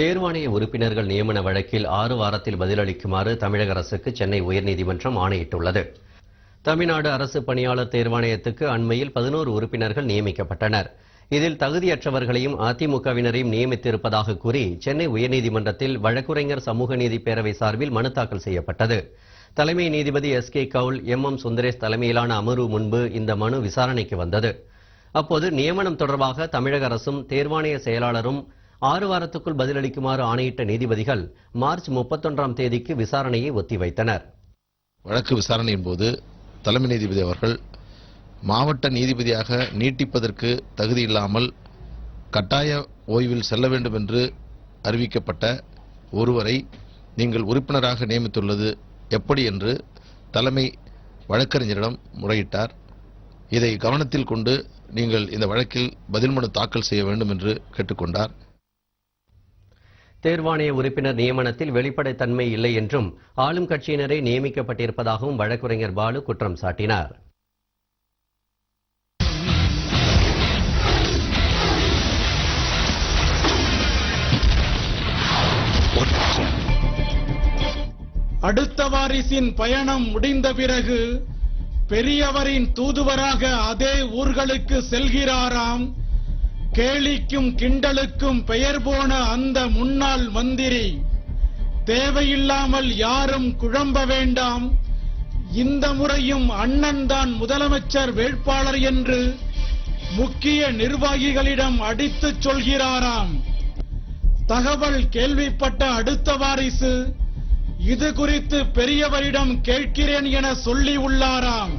தேர்வாணைய உறுப்பினர்கள் நியமன வழக்கில் ஆறு வாரத்தில் பதிலளிக்குமாறு தமிழக அரசுக்கு சென்னை உயர்நீதிமன்றம் ஆணையிட்டுள்ளது. தமிழ்நாடு அரசு பணியாளர் தேர்வாணையத்துக்கு அண்மையில் பதினோரு உறுப்பினர்கள் நியமிக்கப்பட்டனர். இதில் தகுதியற்றவர்களையும் அதிமுகவினரையும் நியமித்திருப்பதாக கூறி சென்னை உயர்நீதிமன்றத்தில் வழக்குரைஞர் சமூக நீதி பேரவை சார்பில் மனு தாக்கல் செய்யப்பட்டது. தலைமை நீதிபதி S K Kaul M M Sundresh தலைமையிலான அமர்வு முன்பு இந்த மனு விசாரணைக்கு வந்தது. அப்போது நியமனம் தொடர்பாக தமிழக அரசும் தேர்வாணைய செயலாளரும் ஆறு வாரத்துக்குள் பதிலளிக்குமாறு ஆணையிட்ட நீதிபதிகள் மார்ச் முப்பத்தொன்றாம் தேதிக்கு விசாரணையை ஒத்திவைத்தனர். வழக்கு விசாரணையின் போது தலைமை நீதிபதி அவர்கள் மாவட்ட நீதிபதியாக நீட்டிப்பதற்கு தகுதியில்லாமல் கட்டாய ஓய்வில் செல்ல வேண்டும் என்று அறிவிக்கப்பட்ட ஒருவரை நீங்கள் உறுப்பினராக நியமித்துள்ளது எப்படி என்று தலைமை வழக்கறிஞரிடம் முறையிட்டார். இதை கவனத்தில் கொண்டு நீங்கள் இந்த வழக்கில் பதில் மனு தாக்கல் செய்ய வேண்டும் என்று கேட்டுக்கொண்டார். தேர்வாணைய உறுப்பினர் நியமனத்தில் வெளிப்படைத்தன்மை இல்லை என்றும் ஆளும் கட்சியினரே நியமிக்கப்பட்டிருப்பதாகவும் வழக்குரைஞர் பாலு குற்றம் சாட்டினார். அடுத்த வாரிசின் பயணம் முடிந்த பிறகு பெரியவரின் தூதுவராக அதே ஊர்களுக்கு செல்கிறாராம் கேலிக்கும் கிண்டலுக்கும் பெயர் போன அந்த முன்னாள் மந்திரி தேவையில்லாமல் யாரும் குழம்ப வேண்டாம். இந்த முறையும் அண்ணன் தான் முதலமைச்சர் வேட்பாளர் என்று முக்கிய நிர்வாகிகளிடம் அடித்துச் சொல்கிறாராம். தகவல் கேள்விப்பட்ட அடுத்த வாரிசு இது குறித்து பெரியவரிடம் கேட்கிறேன் என சொல்லி உள்ளாராம்.